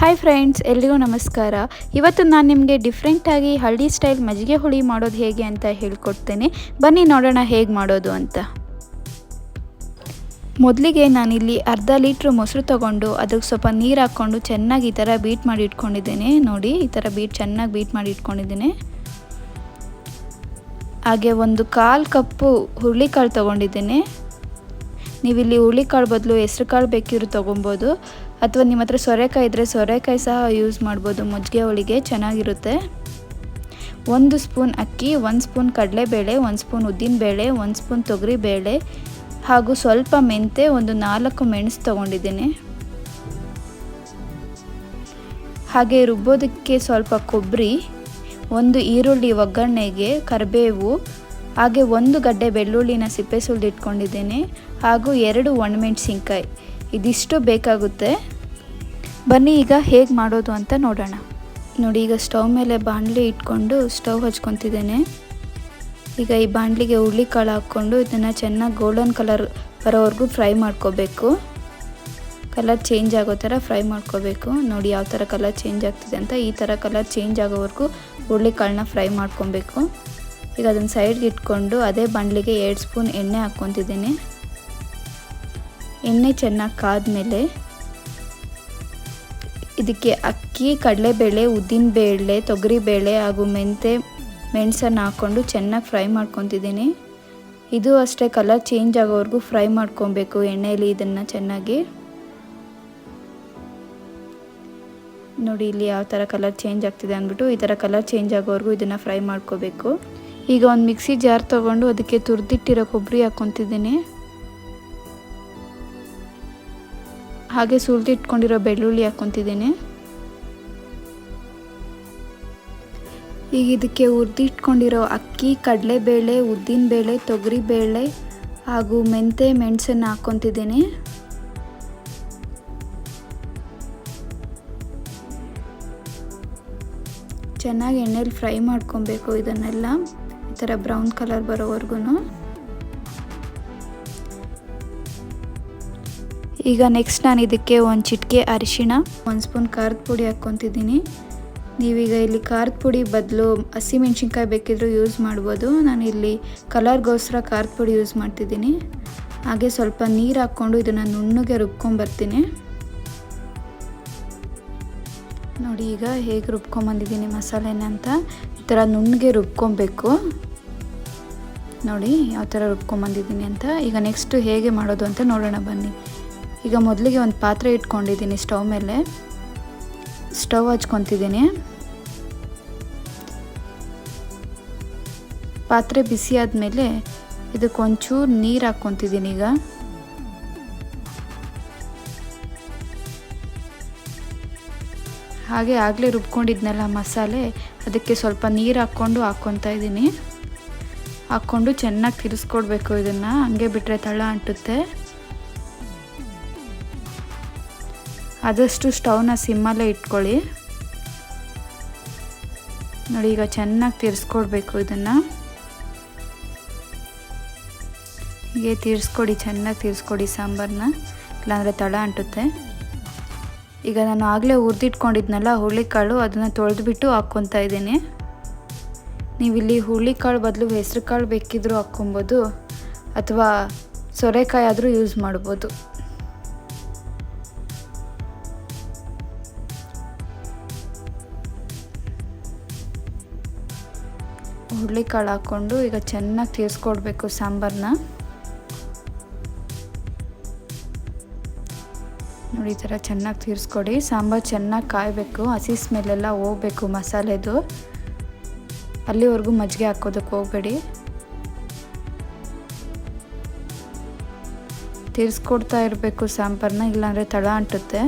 Hi friends ಎಲ್ರಿಗೂ ನಮಸ್ಕಾರ. ಇವತ್ತು ನಾನು ನಿಮಗೆ ಡಿಫ್ರೆಂಟಾಗಿ ಹಳ್ಳಿ ಸ್ಟೈಲ್ ಮಜ್ಜಿಗೆ ಹುಳಿ ಮಾಡೋದು ಹೇಗೆ ಅಂತ ಹೇಳ್ಕೊಡ್ತೇನೆ. ಬನ್ನಿ ನೋಡೋಣ ಹೇಗೆ ಮಾಡೋದು ಅಂತ. ಮೊದಲಿಗೆ ನಾನಿಲ್ಲಿ ಅರ್ಧ ಲೀಟ್ರ್ ಮೊಸರು ತಗೊಂಡು ಅದಕ್ಕೆ ಸ್ವಲ್ಪ ನೀರು ಹಾಕ್ಕೊಂಡು ಚೆನ್ನಾಗಿ ಈ ಥರ ಬೀಟ್ ಮಾಡಿ ಇಟ್ಕೊಂಡಿದ್ದೇನೆ. ನೋಡಿ, ಈ ಥರ ಬೀಟ್ ಚೆನ್ನಾಗಿ ಬೀಟ್ ಮಾಡಿ ಇಟ್ಕೊಂಡಿದ್ದೇನೆ. ಹಾಗೆ ಒಂದು ಕಾಲು ಕಪ್ಪು ಹುರುಳಿಕಾಳು ತೊಗೊಂಡಿದ್ದೇನೆ. ನೀವಿಲ್ಲಿ ಹುರುಳಿಕಾಳು ಬದಲು ಹೆಸ್ರು ಕಾಳು ಬೇಕಿದ್ರು ತೊಗೊಬೋದು. ಅಥವಾ ನಿಮ್ಮ ಹತ್ರ ಸೊರೆಕಾಯಿ ಇದ್ದರೆ ಸೊರೆಕಾಯಿ ಸಹ ಯೂಸ್ ಮಾಡ್ಬೋದು. ಮಜ್ಜಿಗೆ ಹೋಳಿಗೆ ಚೆನ್ನಾಗಿರುತ್ತೆ. ಒಂದು ಸ್ಪೂನ್ ಅಕ್ಕಿ, ಒಂದು ಸ್ಪೂನ್ ಕಡಲೆಬೇಳೆ, ಒಂದು ಸ್ಪೂನ್ ಉದ್ದಿನಬೇಳೆ, ಒಂದು ಸ್ಪೂನ್ ತೊಗರಿಬೇಳೆ ಹಾಗೂ ಸ್ವಲ್ಪ ಮೆಂತೆ ಒಂದು ನಾಲ್ಕು ಮೆಣಸು ತೊಗೊಂಡಿದ್ದೀನಿ. ಹಾಗೆ ರುಬ್ಬೋದಕ್ಕೆ ಸ್ವಲ್ಪ ಕೊಬ್ಬರಿ, ಒಂದು ಈರುಳ್ಳಿ ಒಗ್ಗರಣೆಗೆ ಕರಿಬೇವು, ಹಾಗೆ ಒಂದು ಗಡ್ಡೆ ಬೆಳ್ಳುಳ್ಳಿನ ಸಿಪ್ಪೆ ಸುಲಿದು ಇಟ್ಕೊಂಡಿದ್ದೇನೆ ಹಾಗೂ ಎರಡು ಒಣಮೆಣಸಿನ್ಕಾಯಿ. ಇದಿಷ್ಟು ಬೇಕಾಗುತ್ತೆ. ಬನ್ನಿ ಈಗ ಹೇಗೆ ಮಾಡೋದು ಅಂತ ನೋಡೋಣ. ನೋಡಿ, ಈಗ ಸ್ಟವ್ ಮೇಲೆ ಬಾಣಲಿ ಇಟ್ಕೊಂಡು ಸ್ಟವ್ ಹಚ್ಕೊತಿದ್ದೇನೆ. ಈಗ ಈ ಬಾಣಲಿಗೆ ಹುರುಳಿಕಾಳು ಹಾಕ್ಕೊಂಡು ಇದನ್ನು ಚೆನ್ನಾಗಿ ಗೋಲ್ಡನ್ ಕಲರ್ ಬರೋವರೆಗೂ ಫ್ರೈ ಮಾಡ್ಕೋಬೇಕು. ಕಲರ್ ಚೇಂಜ್ ಆಗೋ ಥರ ಫ್ರೈ ಮಾಡ್ಕೋಬೇಕು. ನೋಡಿ, ಯಾವ ಥರ ಕಲರ್ ಚೇಂಜ್ ಆಗ್ತಿದೆ ಅಂತ ಈ ಥರ ಕಲರ್ ಚೇಂಜ್ ಆಗೋವರೆಗೂ ಹುರುಳಿಕಾಳನ್ನ ಫ್ರೈ ಮಾಡ್ಕೊಬೇಕು. ಈಗ ಅದನ್ನು ಸೈಡ್ಗೆ ಇಟ್ಕೊಂಡು ಅದೇ ಬಾಣಲಿಗೆ ಎರಡು ಸ್ಪೂನ್ ಎಣ್ಣೆ ಹಾಕ್ಕೊತಿದ್ದೀನಿ. ಎಣ್ಣೆ ಚೆನ್ನಾಗಿ ಕಾದ್ಮೇಲೆ ಇದಕ್ಕೆ ಅಕ್ಕಿ, ಕಡಲೆಬೇಳೆ ತೊಗರಿ ತೊಗರಿಬೇಳೆ ಹಾಗೂ ಮೆಂತೆ, ಮೆಣಸನ್ನು ಹಾಕ್ಕೊಂಡು ಚೆನ್ನಾಗಿ ಫ್ರೈ ಮಾಡ್ಕೊತಿದ್ದೀನಿ. ಇದು ಅಷ್ಟೇ ಕಲರ್ ಚೇಂಜ್ ಆಗೋವರೆಗೂ ಫ್ರೈ ಮಾಡ್ಕೊಬೇಕು ಎಣ್ಣೆಯಲ್ಲಿ ಇದನ್ನು ಚೆನ್ನಾಗಿ. ನೋಡಿ ಇಲ್ಲಿ ಯಾವ ಥರ ಕಲರ್ ಚೇಂಜ್ ಆಗ್ತಿದೆ ಅಂದ್ಬಿಟ್ಟು ಈ ಥರ ಕಲರ್ ಚೇಂಜ್ ಆಗೋವರೆಗೂ ಇದನ್ನು ಫ್ರೈ ಮಾಡ್ಕೋಬೇಕು. ಈಗ ಒಂದು ಮಿಕ್ಸಿ ಜಾರ್ ತೊಗೊಂಡು ಅದಕ್ಕೆ ತುರಿದಿಟ್ಟಿರೋ ಕೊಬ್ಬರಿ ಹಾಕ್ಕೊತಿದ್ದೀನಿ. ಹಾಗೆ ಸುಲಿದಿಟ್ಕೊಂಡಿರೋ ಬೆಳ್ಳುಳ್ಳಿ ಹಾಕ್ಕೊತಿದ್ದೀನಿ. ಈಗ ಇದಕ್ಕೆ ಹುರಿದಿಟ್ಕೊಂಡಿರೋ ಅಕ್ಕಿ, ಕಡಲೆಬೇಳೆ ಉದ್ದಿನಬೇಳೆ ತೊಗರಿಬೇಳೆ ಹಾಗೂ ಮೆಂತೆ, ಮೆಣಸನ್ನು ಹಾಕ್ಕೊತಿದ್ದೀನಿ. ಚೆನ್ನಾಗಿ ಎಣ್ಣೆಲಿ ಫ್ರೈ ಮಾಡ್ಕೊಬೇಕು ಇದನ್ನೆಲ್ಲ. ಈ ಥರ ಬ್ರೌನ್ ಕಲರ್ ಬರೋವರೆಗೂ ಈಗ ನೆಕ್ಸ್ಟ್ ನಾನು ಇದಕ್ಕೆ ಒಂದು ಚಿಟಿಕೆ ಅರಿಶಿಣ, ಒಂದು ಸ್ಪೂನ್ ಖಾರದ ಪುಡಿ ಹಾಕ್ಕೊತಿದ್ದೀನಿ. ನೀವೀಗ ಇಲ್ಲಿ ಖಾರದ ಪುಡಿ ಬದಲು ಹಸಿಮೆಣ್ಸಿನ್ಕಾಯಿ ಬೇಕಿದ್ರೂ ಯೂಸ್ ಮಾಡ್ಬೋದು. ನಾನು ಇಲ್ಲಿ ಕಲರ್ಗೋಸ್ಕರ ಖಾರದ ಪುಡಿ ಯೂಸ್ ಮಾಡ್ತಿದ್ದೀನಿ. ಹಾಗೆ ಸ್ವಲ್ಪ ನೀರು ಹಾಕ್ಕೊಂಡು ಇದನ್ನು ನುಣ್ಣಗೆ ರುಬ್ಕೊಂಬರ್ತೀನಿ ನೋಡಿ, ಈಗ ಹೇಗೆ ರುಬ್ಕೊಂಬಂದಿದ್ದೀನಿ ಮಸಾಲೆನ ಅಂತ. ಈ ಥರ ನುಣ್ಣಗೆ ರುಬ್ಕೊಬೇಕು. ನೋಡಿ, ಯಾವ ಥರ ರುಬ್ಕೊಂಬಂದಿದ್ದೀನಿ ಅಂತ. ಈಗ ನೆಕ್ಸ್ಟು ಹೇಗೆ ಮಾಡೋದು ಅಂತ ನೋಡೋಣ ಬನ್ನಿ. ಈಗ ಮೊದಲಿಗೆ ಒಂದು ಪಾತ್ರೆ ಇಟ್ಕೊಂಡಿದ್ದೀನಿ ಸ್ಟವ್ ಮೇಲೆ. ಸ್ಟವ್ ಹಚ್ಕೊತಿದ್ದೀನಿ. ಪಾತ್ರೆ ಬಿಸಿ ಆದಮೇಲೆ ಇದಕ್ಕೊಂಚೂರು ನೀರು ಹಾಕ್ಕೊತಿದ್ದೀನಿ ಈಗ. ಹಾಗೆ ಆಗಲೇ ರುಬ್ಕೊಂಡಿದ್ನಲ್ಲ ಮಸಾಲೆ, ಅದಕ್ಕೆ ಸ್ವಲ್ಪ ನೀರು ಹಾಕ್ಕೊಂಡು ಹಾಕ್ಕೊತಾ ಇದ್ದೀನಿ. ಹಾಕ್ಕೊಂಡು ಚೆನ್ನಾಗಿ ತಿರ್ಸ್ಕೊಡ್ಬೇಕು ಇದನ್ನು. ಹಂಗೆ ಬಿಟ್ಟರೆ ತಳ ಅಂಟುತ್ತೆ. ಆದಷ್ಟು ಸ್ಟವ್ನ ಸಿಮ್ಮಲ್ಲೇ ಇಟ್ಕೊಳ್ಳಿ. ನೋಡಿ, ಈಗ ಚೆನ್ನಾಗಿ ತಿರ್ಸ್ಕೊಡ್ಬೇಕು ಇದನ್ನು. ಹೀಗೆ ತೀರಿಸ್ಕೊಡಿ, ಚೆನ್ನಾಗಿ ತಿರ್ಸ್ಕೊಡಿ ಸಾಂಬಾರನ್ನ ಇಲ್ಲಾಂದರೆ ತಳ ಅಂಟುತ್ತೆ. ಈಗ ನಾನು ಆಗಲೇ ಹುರಿದಿಟ್ಕೊಂಡಿದ್ನಲ್ಲ ಹುರುಳಿಕಾಳು, ಅದನ್ನು ತೊಳೆದ್ಬಿಟ್ಟು ಹಾಕ್ಕೊತಾ ಇದ್ದೀನಿ. ನೀವಿಲ್ಲಿ ಹುರುಳಿಕಾಳು ಬದಲು ಹೆಸ್ರು ಕಾಳು ಬೇಕಿದ್ರೂ ಹಾಕ್ಕೊಬೋದು, ಅಥವಾ ಸೊರೆಕಾಯಿ ಆದರೂ ಯೂಸ್ ಮಾಡ್ಬೋದು. ಹುರುಳಿಕಾಳು ಹಾಕ್ಕೊಂಡು ಈಗ ಚೆನ್ನಾಗಿ ತೀರಿಸ್ಕೊಡ್ಬೇಕು ಸಾಂಬಾರನ್ನ ನೋಡಿ, ಈ ಥರ ಚೆನ್ನಾಗಿ ತೀರಿಸ್ಕೊಡಿ. ಸಾಂಬಾರು ಚೆನ್ನಾಗಿ ಕಾಯಬೇಕು. ಹಸಿ ಸ್ಮೆಲ್ಲೆಲ್ಲ ಹೋಗ್ಬೇಕು ಮಸಾಲೆದು. ಅಲ್ಲಿವರೆಗೂ ಮಜ್ಜಿಗೆ ಹಾಕೋದಕ್ಕೆ ಹೋಗಬೇಡಿ. ತೀರಿಸ್ಕೊಡ್ತಾ ಇರಬೇಕು ಸಾಂಬಾರನ್ನ ಇಲ್ಲಾಂದರೆ ತಳ ಅಂಟುತ್ತೆ.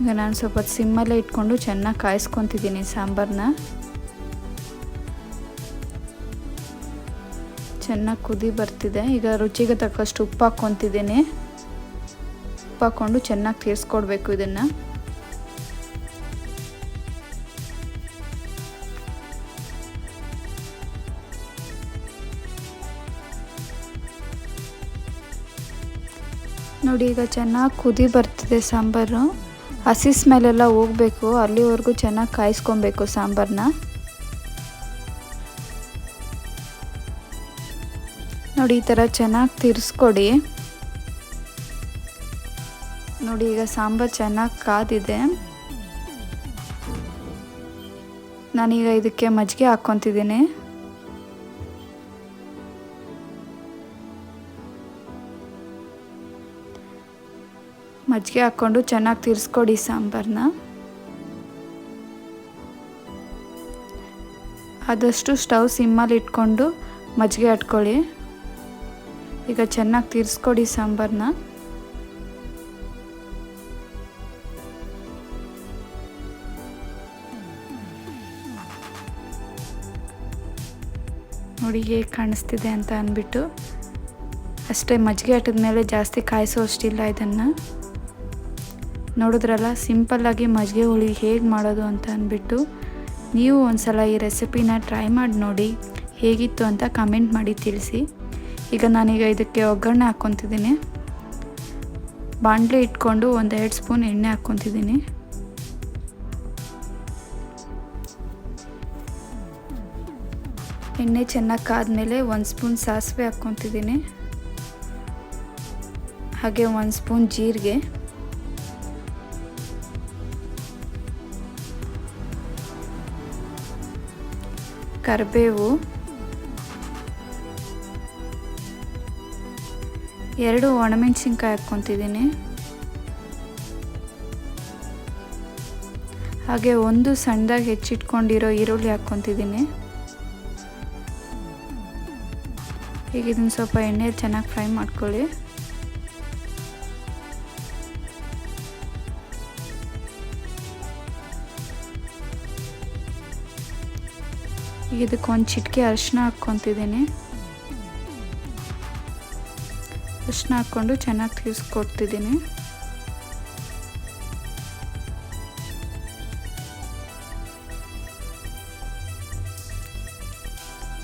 ಈಗ ನಾನು ಸ್ವಲ್ಪ ಸಿಮ್ಮಲ್ಲೇ ಇಟ್ಕೊಂಡು ಚೆನ್ನಾಗಿ ಕಾಯಿಸ್ಕೊತಿದ್ದೀನಿ ಸಾಂಬಾರನ್ನ ಚೆನ್ನಾಗಿ ಕುದಿ ಬರ್ತಿದೆ. ಈಗ ರುಚಿಗೆ ತಕ್ಕಷ್ಟು ಉಪ್ಪು ಹಾಕ್ಕೊತಿದ್ದೀನಿ. ಉಪ್ಪು ಹಾಕ್ಕೊಂಡು ಚೆನ್ನಾಗಿ ತೀರಿಸ್ಕೊಡ್ಬೇಕು ಇದನ್ನು. ನೋಡಿ, ಈಗ ಚೆನ್ನಾಗಿ ಕುದಿ ಬರ್ತಿದೆ ಸಾಂಬಾರು. ಹಸಿ ಮೇಲೆಲ್ಲ ಹೋಗಬೇಕು, ಅಲ್ಲಿವರೆಗೂ ಚೆನ್ನಾಗಿ ಕಾಯಿಸ್ಕೊಬೇಕು ಸಾಂಬಾರನ್ನ ನೋಡಿ, ಈ ಥರ ಚೆನ್ನಾಗಿ ತಿರ್ಸ್ಕೊಡಿ. ನೋಡಿ, ಈಗ ಸಾಂಬಾರು ಚೆನ್ನಾಗಿ ಕಾದಿದೆ. ನಾನೀಗ ಇದಕ್ಕೆ ಮಜ್ಜಿಗೆ ಹಾಕ್ಕೊತಿದ್ದೀನಿ. ಮಜ್ಜಿಗೆ ಹಾಕ್ಕೊಂಡು ಚೆನ್ನಾಗಿ ತಿರ್ಸ್ಕೊಡಿ ಸಾಂಬಾರನ್ನ ಆದಷ್ಟು ಸ್ಟವ್ ಸಿಮ್ಮಲ್ಲಿ ಇಟ್ಕೊಂಡು ಮಜ್ಜಿಗೆ ಹಾಟ್ಕೊಳ್ಳಿ ಈಗ ಚೆನ್ನಾಗಿ ತಿರ್ಸ್ಕೊಡಿ ಸಾಂಬಾರನ್ನ ನೋಡಿ ಹೇಗೆ ಕಾಣಿಸ್ತಿದೆ ಅಂತ ಅಂದ್ಬಿಟ್ಟು ಅಷ್ಟೇ ಮಜ್ಜಿಗೆ ಮೇಲೆ ಜಾಸ್ತಿ ಕಾಯಿಸೋ ಅಷ್ಟಿಲ್ಲ ಇದನ್ನು. ನೋಡಿದ್ರಲ್ಲ ಸಿಂಪಲ್ಲಾಗಿ ಮಜ್ಜಿಗೆ ಹುಳಿ ಹೇಗೆ ಮಾಡೋದು ಅಂತ ಅಂದ್ಬಿಟ್ಟು ನೀವು ಒಂದು ಸಲ ಈ ರೆಸಿಪಿನ ಟ್ರೈ ಮಾಡಿ ನೋಡಿ ಹೇಗಿತ್ತು ಅಂತ ಕಮೆಂಟ್ ಮಾಡಿ ತಿಳಿಸಿ. ಈಗ ನಾನೀಗ ಇದಕ್ಕೆ ಒಗ್ಗರಣೆ ಹಾಕ್ಕೊತಿದ್ದೀನಿ. ಬಾಣಲೆ ಇಟ್ಕೊಂಡು ಒಂದು ಎರಡು ಸ್ಪೂನ್ ಎಣ್ಣೆ ಹಾಕ್ಕೊತಿದ್ದೀನಿ. ಎಣ್ಣೆ ಚೆನ್ನಾಗಿ ಕಾದ್ಮೇಲೆ ಒಂದು ಸ್ಪೂನ್ ಸಾಸಿವೆ ಹಾಕ್ಕೊತಿದ್ದೀನಿ. ಹಾಗೆ ಒಂದು ಸ್ಪೂನ್ ಜೀರಿಗೆ. ಕರಿಬೇವು. ಎರಡು ಒಣಮೆಣಸಿನ್ಕಾಯಿ ಹಾಕ್ಕೊತಿದ್ದೀನಿ. ಹಾಗೆ ಒಂದು ಸಣ್ಣದಾಗಿ ಹೆಚ್ಚಿಟ್ಕೊಂಡಿರೋ ಈರುಳ್ಳಿ ಹಾಕ್ಕೊತಿದ್ದೀನಿ. ಈಗ ಇದನ್ನು ಸ್ವಲ್ಪ ಎಣ್ಣೆ ಚೆನ್ನಾಗಿ ಫ್ರೈ ಮಾಡ್ಕೊಳ್ಳಿ. ಈಗ ಇದಕ್ಕೆ ಒಂದು ಚಿಟಿಕೆ ಅರಿಶಿನ ಹಾಕ್ಕೊತಿದ್ದೀನಿ. ಅರಿಶಿನ ಹಾಕ್ಕೊಂಡು ಚೆನ್ನಾಗಿ ತೀರಿಸ್ಕೊಡ್ತಿದ್ದೀನಿ.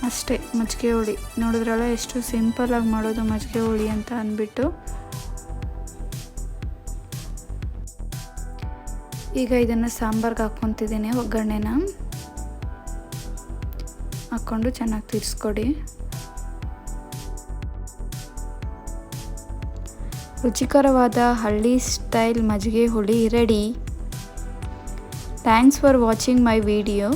ಅಷ್ಟೇ ಮಜ್ಜಿಗೆ ಹುಳಿ. ನೋಡಿದ್ರಲ್ಲ ಎಷ್ಟು ಸಿಂಪಲಾಗಿ ಮಾಡೋದು ಮಜ್ಜಿಗೆ ಹುಳಿ ಅಂತ ಅಂದ್ಬಿಟ್ಟು. ಈಗ ಇದನ್ನು ಸಾಂಬಾರ್ಗೆ ಹಾಕ್ಕೊತಿದ್ದೀನಿ ಒಗ್ಗರಣೆನ. ಹಾಕ್ಕೊಂಡು ಚೆನ್ನಾಗಿ ತಿರ್ಸ್ಕೊಡಿ. ರುಚಿಕರವಾದ ಹಳ್ಳಿ ಸ್ಟೈಲ್ ಮಜ್ಜಿಗೆ ಹುಳಿ ready. Thanks for watching my video.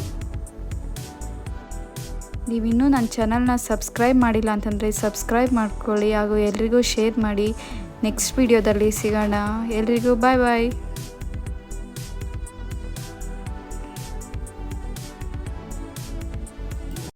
ನೀವಿನ್ನೂ ನನ್ನ ಚಾನಲ್ನ ಸಬ್ಸ್ಕ್ರೈಬ್ ಮಾಡಿಲ್ಲ ಅಂತಂದರೆ ಸಬ್ಸ್ಕ್ರೈಬ್ ಮಾಡ್ಕೊಳ್ಳಿ ಹಾಗೂ ಎಲ್ರಿಗೂ ಶೇರ್ ಮಾಡಿ. ನೆಕ್ಸ್ಟ್ ವಿಡಿಯೋದಲ್ಲಿ ಸಿಗೋಣ. ಎಲ್ರಿಗೂ ಬಾಯ್ ಬಾಯ್.